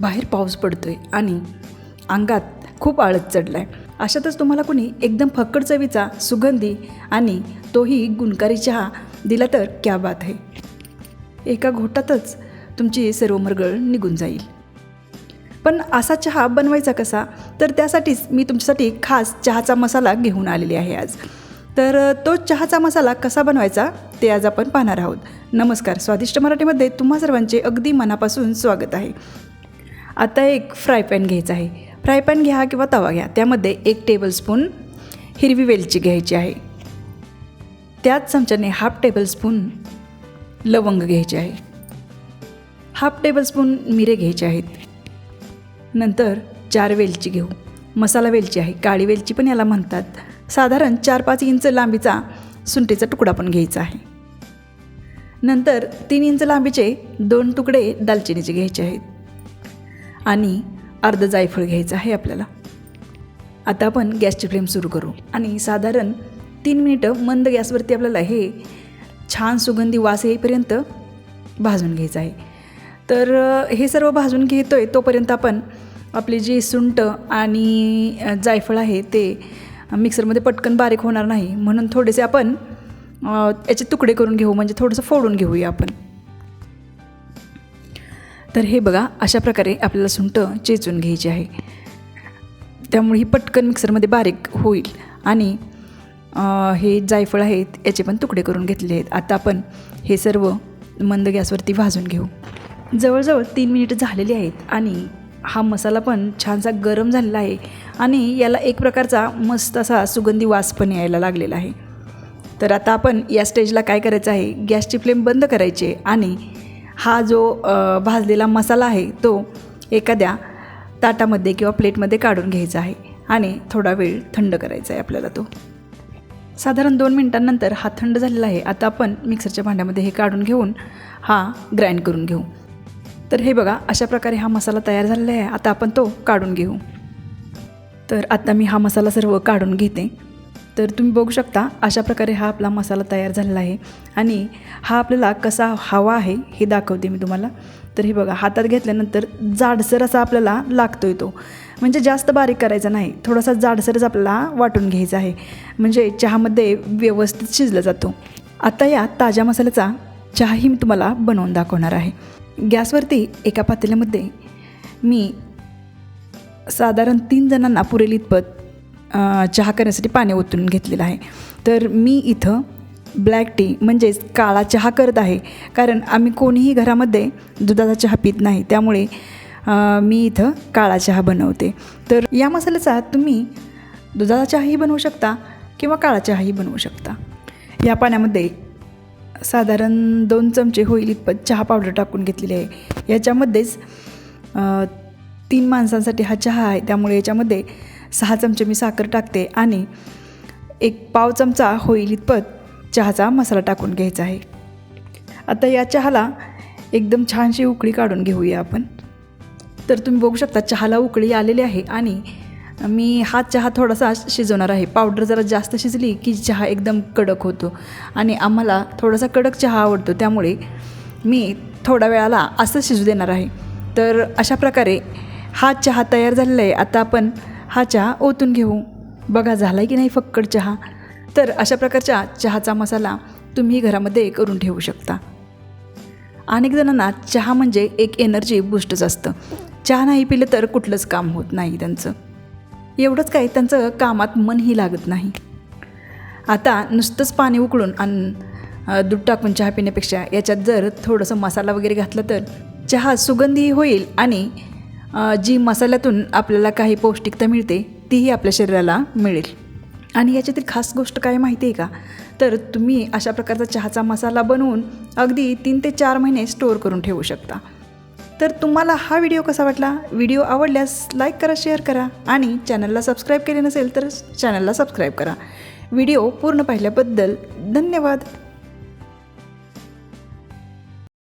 बाहेर पाऊस पडतोय आणि अंगात खूप आळस चढला आहे अशातच तुम्हाला कोणी एकदम फक्कड चवीचा सुगंधी आणि तोही गुणकारी चहा दिला तर क्या बात आहे एका घोटातच तुमची सर्व मरगळ निघून जाईल. पण असा चहा बनवायचा कसा? तर त्यासाठीच मी तुमच्यासाठी खास चहाचा मसाला घेऊन आलेली आहे आज. तर तो चहाचा मसाला कसा बनवायचा ते आज आपण पाहणार आहोत. नमस्कार. स्वादिष्ट मराठीमध्ये तुम्हा सर्वांचे अगदी मनापासून स्वागत आहे. आता एक फ्राय पॅन घ्यायचा आहे. फ्राय पॅन घ्या किंवा तवा घ्या. त्यामध्ये एक टेबलस्पून हिरवी वेलची घ्यायची आहे. त्याच चमच्याने हाफ टेबलस्पून लवंग घ्यायचे आहे. हाफ टेबलस्पून मिरे घ्यायचे आहेत. नंतर चार वेलची घेऊ. मसाला वेलची आहे. काळी वेलची पण याला म्हणतात. साधारण चार पाच इंच लांबीचा सुंटीचा तुकडा पण घ्यायचा आहे. नंतर तीन इंच लांबीचे दोन तुकडे दालचिनीचे घ्यायचे आहेत. आणि अर्ध जायफळ घ्यायचं आहे आपल्याला. आता आपण गॅसची फ्लेम सुरू करू आणि साधारण तीन मिनिटं मंद गॅसवरती आपल्याला हे छान सुगंधी वास येईपर्यंत भाजून घ्यायचं आहे. तर हे सर्व भाजून घेतो आहे तोपर्यंत आपण आपली जी सुंट आणि जायफळ आहे ते मिक्सरमध्ये पटकन बारीक होणार नाही. म्हणून थोडेसे आपण याचे तुकडे करून घेऊ. म्हणजे थोडंसं फोडून घेऊया आपण. तर हे बघा अशा प्रकारे आपल्याला सुंठ चेचून घ्यायची आहे. त्यामुळे ही पटकन मिक्सरमध्ये बारीक होईल आणि हे जायफळ आहेत याचे पण तुकडे करून घेतले आहेत. आता आपण हे सर्व मंद गॅसवरती भाजून घेऊ. जवळजवळ तीन मिनिटं झालेली आहेत आणि हा मसाला पण छानसा गरम झालेला आहे आणि याला एक प्रकारचा मस्त असा सुगंधी वास पण यायला लागलेला आहे. तर आता आपण या स्टेजला काय करायचं आहे? गॅसची फ्लेम बंद करायची आहे आणि हा जो भाजलेला मसाला आहे तो एखाद्या ताटामध्ये किंवा प्लेटमध्ये काढून घ्यायचा आहे आणि थोडा वेळ थंड करायचा आहे आपल्याला तो. साधारण दोन मिनटांनंतर हा थंड झालेला आहे. आता आपण मिक्सरच्या भांड्यामध्ये हे काढून घेऊन हा ग्राइंड करून घेऊ. तर हे बघा अशा प्रकारे हा मसाला तयार झालेला आहे. आता आपण तो काढून घेऊ. तर आता मी हा मसाला सर्व काढून घेते. तर तुम्ही बघू शकता अशा प्रकारे हा आपला मसाला तयार झालेला आहे. आणि हा आपल्याला कसा हवा आहे हे दाखवते मी तुम्हाला. तर हे बघा हातात घेतल्यानंतर जाडसर असा आपल्याला लागतो आहे तो. म्हणजे जास्त बारीक करायचा नाही थोडासा जाडसरच आपल्याला वाटून घ्यायचा आहे. म्हणजे चहामध्ये व्यवस्थित शिजला जातो. आता या ताज्या मसाल्याचा चहाही मी तुम्हाला बनवून दाखवणार आहे. गॅसवरती एका पातेल्यामध्ये मी साधारण तीन जणांना पुरेल इतपत चहा करण्यासाठी पाणी ओतून घेतलेलं आहे. तर मी इथं ब्लॅक टी म्हणजेच काळा चहा करत आहे. कारण आम्ही कोणीही घरामध्ये दुधाचा चहा पित नाही. त्यामुळे मी इथं काळा चहा बनवते. तर या मसाल्याचा तुम्ही दुधाचा चहाही बनवू शकता किंवा काळा चहाही बनवू शकता. या पाण्यामध्ये साधारण दोन चमचे होईल इतपत चहा पावडर टाकून घेतलेली आहे. याच्यामध्येच तीन माणसांसाठी हा चहा आहे. त्यामुळे याच्यामध्ये सहा चमचे मी साखर टाकते आणि एक पाव चमचा होईल इतपत चहाचा मसाला टाकून घ्यायचा आहे. आता या चहाला एकदम छानशी उकळी काढून घेऊया आपण. तर तुम्ही बघू शकता चहाला उकळी आलेली आहे आणि मी हा चहा थोडासा शिजवणार आहे. पावडर जरा जास्त शिजली की चहा एकदम कडक होतो आणि आम्हाला थोडासा कडक चहा आवडतो. त्यामुळे मी थोड्या वेळाला असं शिजू देणार आहे. तर अशा प्रकारे हा चहा तयार झालेला आहे. आता आपण हा चहा ओतून घेऊ. बघा झाला आहे की नाही फक्कड चहा? तर अशा प्रकारच्या चहाचा मसाला तुम्ही घरामध्ये करून ठेवू शकता. अनेक जणांना चहा म्हणजे एक एनर्जी बूस्टच असतं. चहा नाही पिलं तर कुठलंच काम होत नाही त्यांचं. एवढंच काय त्यांचं कामात मनही लागत नाही. आता नुसतंच पाणी उकळून आणि दूध टाकून चहा पिण्यापेक्षा याच्यात जर थोडंसं मसाला वगैरे घातला तर चहा सुगंधी होईल आणि जी मसाल्यातून आपल्याला काही पौष्टिकता मिळते तीही आपल्या शरीराला मिळेल. आणि याच्यातील खास गोष्ट काय माहिती आहे का? तर तुम्ही अशा प्रकारचा चहाचा मसाला बनवून अगदी तीन ते चार महिने स्टोअर करून ठेवू शकता. तर तुम्हाला हा व्हिडिओ कसा वाटला? व्हिडिओ आवडल्यास लाईक करा शेअर करा आणि चॅनलला सबस्क्राईब केले नसेल तर चॅनलला सबस्क्राईब करा. व्हिडिओ पूर्ण पाहिल्याबद्दल धन्यवाद.